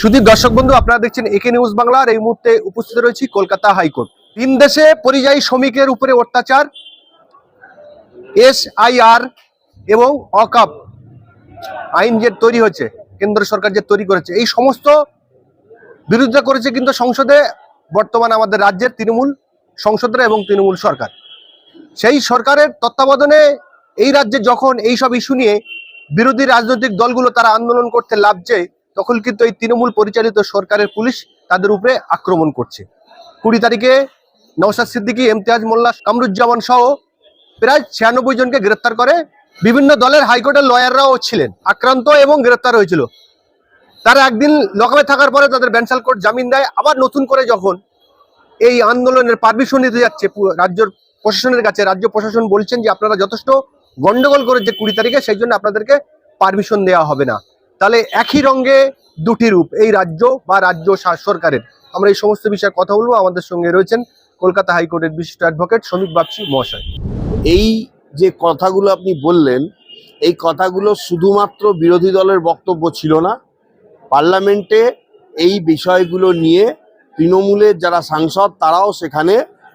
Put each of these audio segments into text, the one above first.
শুধু দর্শক বন্ধু, আপনারা দেখছেন একে নিউজ বাংলার এই মুহূর্তে উপস্থিত রয়েছি কলকাতা হাইকোর্ট। তিন দেশে পরিযায়ী শ্রমিকের উপরে অত্যাচার, এস আর এবং অকাপ আইন যে তৈরি হচ্ছে কেন্দ্র সরকার যে তৈরি করেছে, এই সমস্ত বিরোধিতা করেছে কিন্তু সংসদে, বর্তমান আমাদের রাজ্যের তৃণমূল সংসদরা এবং তৃণমূল সরকার। সেই সরকারের তত্ত্বাবধানে এই রাজ্যে যখন এই সব ইস্যু নিয়ে বিরোধী রাজনৈতিক দলগুলো তারা আন্দোলন করতে লাভছে তখন কিন্তু এই তৃণমূল পরিচালিত সরকারের পুলিশ তাদের উপরে আক্রমণ করছে। কুড়ি তারিখে নওশাদ সিদ্দিকী, ইমতিয়াজ মোল্লা, কামরুজ্জামান সহ প্রায় ছিয়ানব্বই জনকে গ্রেপ্তার করে। বিভিন্ন দলের হাইকোর্টের লয়াররাও ছিলেন, আক্রান্ত এবং গ্রেপ্তার হয়েছিল। তারা একদিন লকআপে থাকার পরে তাদের ব্যানসাল কোর্ট জামিন দেয়। আবার নতুন করে যখন এই আন্দোলনের পারমিশন নিতে যাচ্ছে রাজ্য প্রশাসনের কাছে, রাজ্য প্রশাসন বলছেন যে আপনারা যথেষ্ট গন্ডগোল করেছে কুড়ি তারিখে, সেই জন্য আপনাদেরকে পারমিশন দেওয়া হবে না। তাহলে একই রঙে দুটি রূপ, এই রাজ্য বা রাজ্য সরকারের। আমরা এই সমস্ত বিষয়ে কথা বলব। আমাদের সঙ্গে রয়েছেন কলকাতা হাইকোর্টের বিশিষ্ট অ্যাডভোকেট শ্রমিক বাপসি মহাশয়। এই যে কথাগুলো আপনি বললেন, এই কথাগুলো শুধুমাত্র বিরোধী দলের বক্তব্য ছিল না, পার্লামেন্টে এই বিষয়গুলো নিয়ে তৃণমূলের যারা সাংসদ, তারাও সেখানে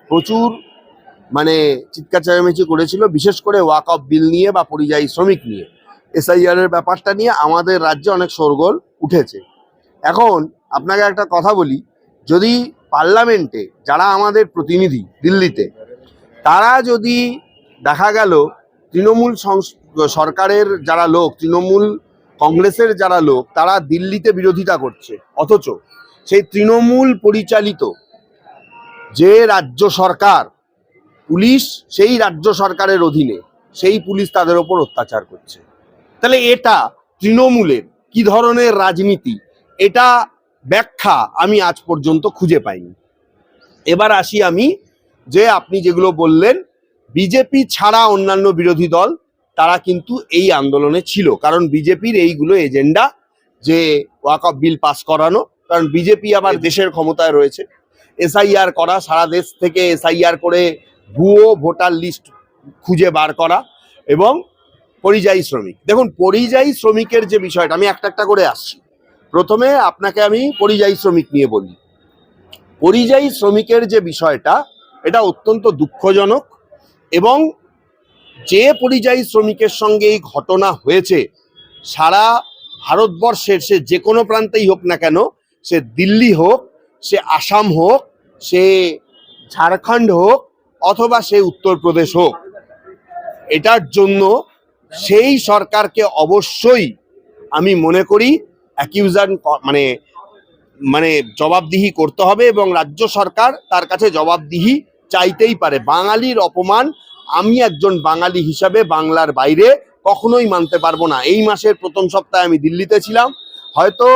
প্রচুর মানে চিৎকার চেঁচামেচি করেছিল, বিশেষ করে ওয়াক অফ বিল নিয়ে বা পরিযায়ী শ্রমিক নিয়ে। এসআইআর এর ব্যাপারটা নিয়ে আমাদের রাজ্যে অনেক শোরগোল উঠেছে। এখন আপনাকে একটা কথা বলি, যদি পার্লামেন্টে যারা আমাদের প্রতিনিধি দিল্লিতে, তারা যদি দেখা গেল তৃণমূল সরকারের যারা লোক, তৃণমূল কংগ্রেসের যারা লোক, তারা দিল্লিতে বিরোধিতা করছে। অথচ সেই তৃণমূল পরিচালিত যে রাজ্য সরকার, পুলিশ সেই রাজ্য সরকারের অধীনে সেই পুলিশ তাদের ওপর অত্যাচার করছে। তাহলে এটা তৃণমূলের কি ধরনের রাজনীতি? এটা ব্যাখ্যা আমি আজ পর্যন্ত খুঁজে পাইনি। এবার আসি আমি যে আপনি যেগুলো বললেন, বিজেপি ছাড়া অন্যান্য বিরোধী দল, তারা কিন্তু এই আন্দোলনে ছিল। কারণ বিজেপির এইগুলো এজেন্ডা যে ওয়াক অফ বিল পাস করানো, কারণ বিজেপি আবার দেশের ক্ষমতায় রয়েছে। এসআইআর করা, সারা দেশ থেকে এসআইআর করে ভুয়ো ভোটার লিস্ট খুঁজে বার করা এবং পরিযায়ী শ্রমিক। দেখুন, পরিযায়ী শ্রমিকের যে বিষয়টা, আমি একটা একটা করে আসছি। প্রথমে আপনাকে আমি পরিযায়ী শ্রমিক নিয়ে বলি। পরিযায়ী শ্রমিকের যে বিষয়টা, এটা অত্যন্ত দুঃখজনক এবং যে পরিযায়ী শ্রমিকের সঙ্গে এই ঘটনা হয়েছে, সারা ভারতবর্ষের, সে যে কোনো প্রান্তেই হোক না কেন, সে দিল্লি হোক, সে আসাম হোক, সে ঝাড়খণ্ড হোক, অথবা সে উত্তরপ্রদেশ হোক, এটার জন্য সেই সরকারকে অবশ্যই আমি মনে করি অ্যাকিউজান মানে মানে জবাবদিহি করতে হবে এবং রাজ্য সরকার তার কাছে জবাবদিহি চাইতেই পারে। বাঙালির অপমান আমি একজন বাঙালি হিসাবে বাংলার বাইরে কখনোই মানতে পারব না। এই মাসের প্রথম সপ্তাহে আমি দিল্লিতে ছিলাম। হয়তো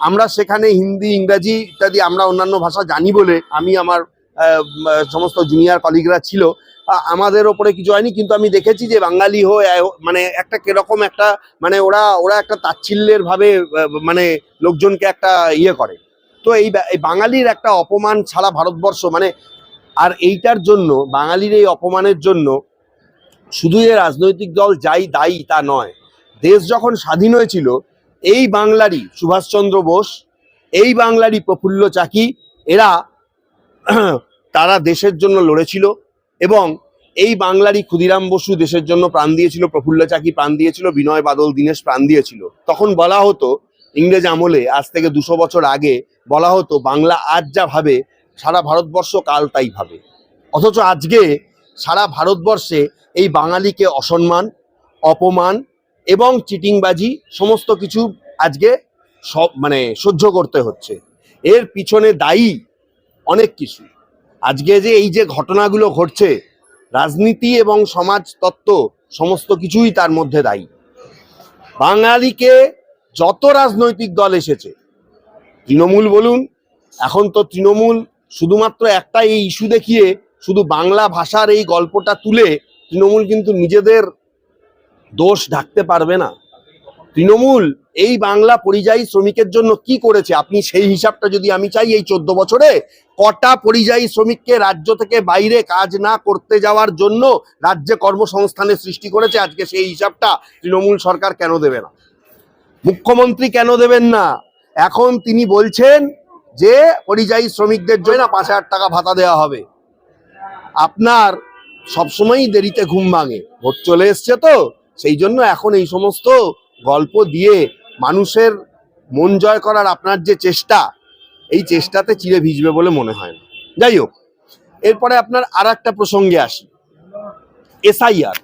আমরা সেখানে হিন্দি, ইংরাজি ইত্যাদি আমরা অন্যান্য ভাষা জানি বলে আমি আমার সমস্ত জুনিয়র কলিগরা ছিল। আমাদের ওপরে কিছু হয়নি, কিন্তু আমি দেখেছি যে বাঙালি হয়ে মানে একটা কীরকম একটা মানে ওরা ওরা একটা তাচ্ছিল্যের ভাবে মানে লোকজনকে একটা ইয়ে করে। তো এই বাঙালির একটা অপমান ছাড়া ভারতবর্ষ মানে আর এইটার জন্য, বাঙালির এই অপমানের জন্য শুধু যে রাজনৈতিক দল যাই দায়ী তা নয়, দেশ যখন স্বাধীন হয়েছিল, এই বাংলারই সুভাষচন্দ্র বোস, এই বাংলারই প্রফুল্ল চাকি, এরা তারা দেশের জন্য লড়েছিল এবং এই বাংলারই ক্ষুদিরাম বসু দেশের জন্য প্রাণ দিয়েছিল, প্রফুল্ল চাকি প্রাণ দিয়েছিল, বিনয় বাদল দীনেশ প্রাণ দিয়েছিল। তখন বলা হতো, ইংরেজ আমলে আজ থেকে দুশো বছর আগে বলা হতো, বাংলা আজ যা ভাবে, সারা ভারতবর্ষ কাল তাই ভাবে। অথচ আজকে সারা ভারতবর্ষে এই বাঙালিকে অসম্মান, অপমান এবং চিটিংবাজি সমস্ত কিছু আজকে সব মানে সহ্য করতে হচ্ছে। এর পিছনে দায়ী অনেক কিছু। আজকে যে এই যে ঘটনাগুলো ঘটছে, রাজনীতি এবং সমাজ তত্ত্ব সমস্ত কিছুই তার মধ্যে দায়ী। বাঙালিকে যত রাজনৈতিক দল এসেছে, তৃণমূল বলুন, এখন তো তৃণমূল শুধুমাত্র একটা এই ইস্যু দেখিয়ে শুধু বাংলা ভাষার এই গল্পটা তুলে তৃণমূল কিন্তু নিজেদের দোষ ঢাকতে পারবে না। তৃণমূল, এই বাংলা পরিযায়ী শ্রমিকের জন্য কি করেছে? আপনি সেই হিসাবটা যদি আমি চাই এই চোদ্দ বছরে, কটা পরিযায়ী শ্রমিককে রাজ্য থেকে বাইরে কাজ না করতে যাওয়ার জন্য রাজ্যে কর্মসংস্থানের সৃষ্টি করেছে, আজকে সেই হিসাবটা তৃণমূল সরকার কেন দেবে না? মুখ্যমন্ত্রী কেন দেবেন না? এখন তিনি বলছেন যে পরিযায়ী শ্রমিকদের জন্য পাঁচ হাজার টাকা ভাতা দেওয়া হবে। আপনার সবসময়ই দেরিতে ঘুম ভাঙে। ভোট চলে এসছে তো, সেই জন্য এখন এই সমস্ত গল্প দিয়ে মানুষের মন জয় করার আপনার যে চেষ্টা, এই চেষ্টাতে চিড়ে ভিজবে বলে মনে হয় না। যাই হোক, এরপরে আপনার আর একটা প্রসঙ্গে আসি। এসআইআর।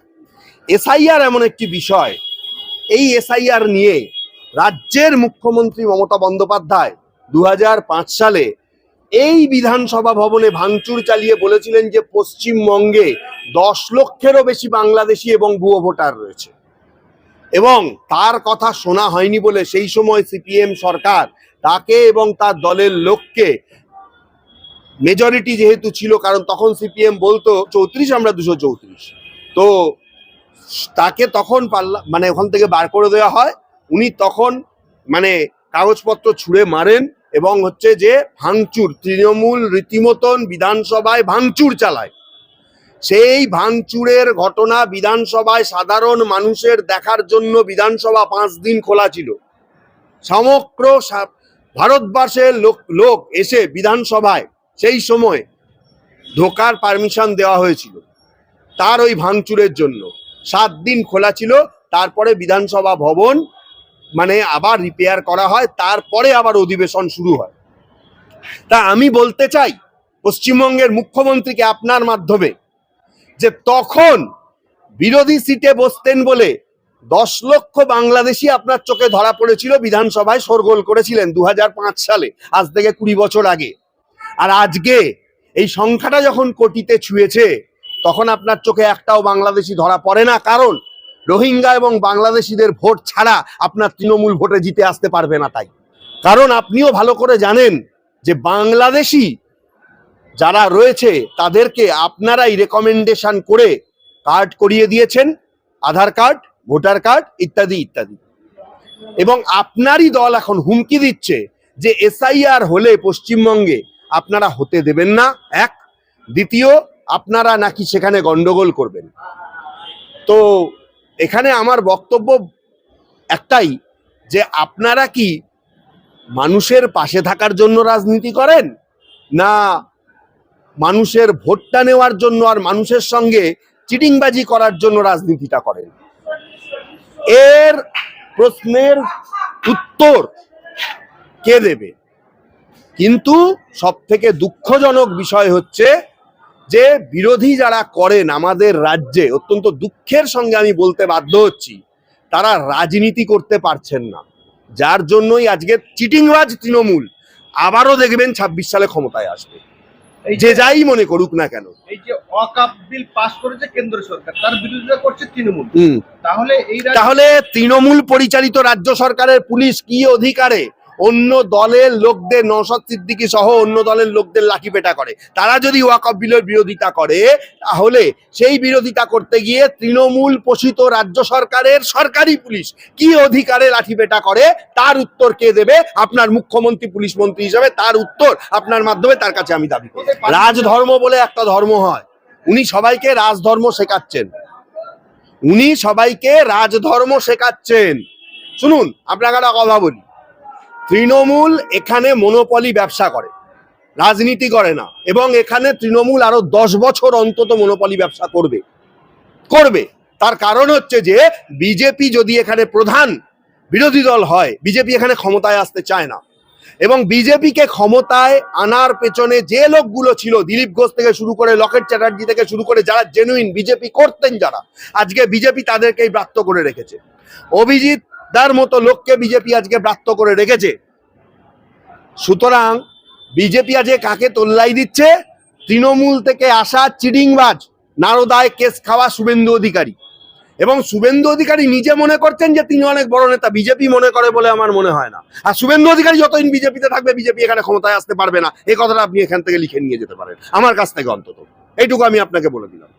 এসআইআর এমন একটি বিষয়, এই এসআইআর নিয়ে রাজ্যের মুখ্যমন্ত্রী মমতা বন্দ্যোপাধ্যায় দু হাজার পাঁচ সালে এই বিধানসভা ভবনে ভাঙচুর চালিয়ে বলেছিলেন যে পশ্চিমবঙ্গে দশ লক্ষেরও বেশি বাংলাদেশি এবং ভুয়ো ভোটার রয়েছে। এবং তার কথা শোনা হয়নি বলে সেই সময় সিপিএম সরকার তাকে এবং তার দলের লোককে মেজরিটি যেহেতু ছিল, কারণ তখন সিপিএম বলতো চৌত্রিশ, আমরা দুশো চৌত্রিশ। তো তাকে তখন পাল্লা মানে ওখান থেকে বার করে দেওয়া হয়। উনি তখন মানে কাগজপত্র ছুঁড়ে মারেন এবং হচ্ছে যে ভাঙচুর, তৃণমূল রীতিমতন বিধানসভায় ভাঙচুর চালায়। সেই ভাঙচুরের ঘটনা বিধানসভায় সাধারণ মানুষের দেখার জন্য বিধানসভা পাঁচ দিন খোলা ছিল। সমগ্র ভারতবর্ষের লোক লোক এসে বিধানসভায় সেই সময় ঢোকার পারমিশন দেওয়া হয়েছিল তার ওই ভাঙচুরের জন্য। সাত দিন খোলা ছিল, তারপরে বিধানসভা ভবন মানে আবার রিপেয়ার করা হয়, তারপরে আবার অধিবেশন শুরু হয়। তা আমি বলতে চাই, পশ্চিমবঙ্গের মুখ্যমন্ত্রীকে আপনার মাধ্যমে যে তখন বিরোধী সিটে বসতেন বলে দশ লক্ষ বাংলাদেশি আপনার চোখে ধরা পড়েছিল, বিধানসভায় শোরগোল করেছিলেন দু হাজার পাঁচ সালে, আজ থেকে কুড়ি বছর আগে। আর আজকে এই সংখ্যাটা যখন কোটিতে ছুঁয়েছে, তখন আপনার চোখে একটাও বাংলাদেশি ধরা পড়ে না, কারণ রোহিঙ্গা এবং বাংলাদেশিদের ভোট ছাড়া আপনার তৃণমূল ভোটে জিতে আসতে পারবে না তাই। কারণ আপনিও ভালো করে জানেন যে বাংলাদেশি যারা রয়েছে, তাদেরকে আপনারাই রেকমেন্ডেশন করে কার্ড করিয়ে দিয়েছেন, আধার কার্ড ভোটার কার্ড ইত্যাদি ইত্যাদি। এবং আপনারই দল এখন হুমকি দিচ্ছে যে এসআইআর হলে পশ্চিমবঙ্গে আপনারা হতে দেবেন না, এক। দ্বিতীয়, আপনারা নাকি সেখানে গন্ডগোল করবেন। তো এখানে আমার বক্তব্য একটাই যে আপনারা কি মানুষের পাশে থাকার জন্য রাজনীতি করেন, না মানুষের ভোটটা নেওয়ার জন্য আর মানুষের সঙ্গে চিটিংবাজি করার জন্য রাজনীতিটা করেন। এর প্রশ্নের উত্তর কে দেবে? কিন্তু সব থেকে দুঃখজনক বিষয় হচ্ছে যে বিরোধী যারা করেন আমাদের রাজ্যে, অত্যন্ত দুঃখের সঙ্গে আমি বলতে বাধ্য হচ্ছি, তারা রাজনীতি করতে পারছেন না। যার জন্যই আজকে চিটিংবাজ তৃণমূল আবারও দেখবেন ছাব্বিশ সালে ক্ষমতায় আসবে। যে যাই মনে করুক না কেন। এই যে অকাপ বিল পাস করেছে কেন্দ্র সরকার তার বিরোধিতা করছে তৃণমূল। তাহলে এই তাহলে তৃণমূল পরিচালিত রাজ্য সরকারের পুলিশ কি অধিকারে অন্য দলের লোকদের নওশাদ সিদ্দিকি সহ অন্য দলের লোকদের লাঠিপেটা করে। তারা যদি ওয়াকফ বিলের বিরোধিতা করে, তাহলে সেই বিরোধিতা করতে গিয়ে তৃণমূল পোষিত রাজ্য সরকারের সরকারি পুলিশ কি অধিকারে লাঠিপেটা করে, তার উত্তর কে দেবে? আপনার মুখ্যমন্ত্রী, পুলিশ মন্ত্রী হিসাবে তার উত্তর আপনার মাধ্যমে তার কাছে আমি দাবি করি। রাজধর্ম বলে একটা ধর্ম হয়। উনি সবাইকে রাজধর্ম শেখাচ্ছেন। উনি সবাইকে রাজধর্ম শেখাচ্ছেন। শুনুন, আপনাকে একটা কথা বলি। তৃণমূল এখানে মনোপলি ব্যবসা করে, রাজনীতি করে না, এবং এখানে তৃণমূল আরও দশ বছর অন্তত মনোপলি ব্যবসা করবে করবে। তার কারণ হচ্ছে যে বিজেপি যদি এখানে প্রধান বিরোধী দল হয় বিজেপি এখানে ক্ষমতায় আসতে চায় না, এবং বিজেপিকে ক্ষমতায় আনার পেছনে যে লোকগুলো ছিল, দিলীপ ঘোষ থেকে শুরু করে লকেট চ্যাটার্জি থেকে শুরু করে যারা জেনুইন বিজেপি করতেন যারা, আজকে বিজেপি তাদেরকেই ব্রাত্য করে রেখেছে। অভিজিৎ দার মতো লোককে বিজেপি আজকে ব্রাত্য করে রেখেছে। সুতরাং বিজেপি আজকে কাকে তোল্লাই দিচ্ছে? তৃণমূল থেকে আসা চিডিংবাজ নারদায় কেস খাওয়া শুভেন্দু অধিকারী। এবং শুভেন্দু অধিকারী নিজে মনে করছেন যে তিনি অনেক বড় নেতা, বিজেপি মনে করে বলে আমার মনে হয় না। আর শুভেন্দু অধিকারী যতদিন বিজেপিতে থাকবে, বিজেপি এখানে ক্ষমতায় আসতে পারবে না। এই কথাটা আপনি এখান থেকে লিখে নিয়ে যেতে পারেন, আমার কাছ থেকে অন্তত। এইটুকু আমি আপনাকে বলে দিলাম।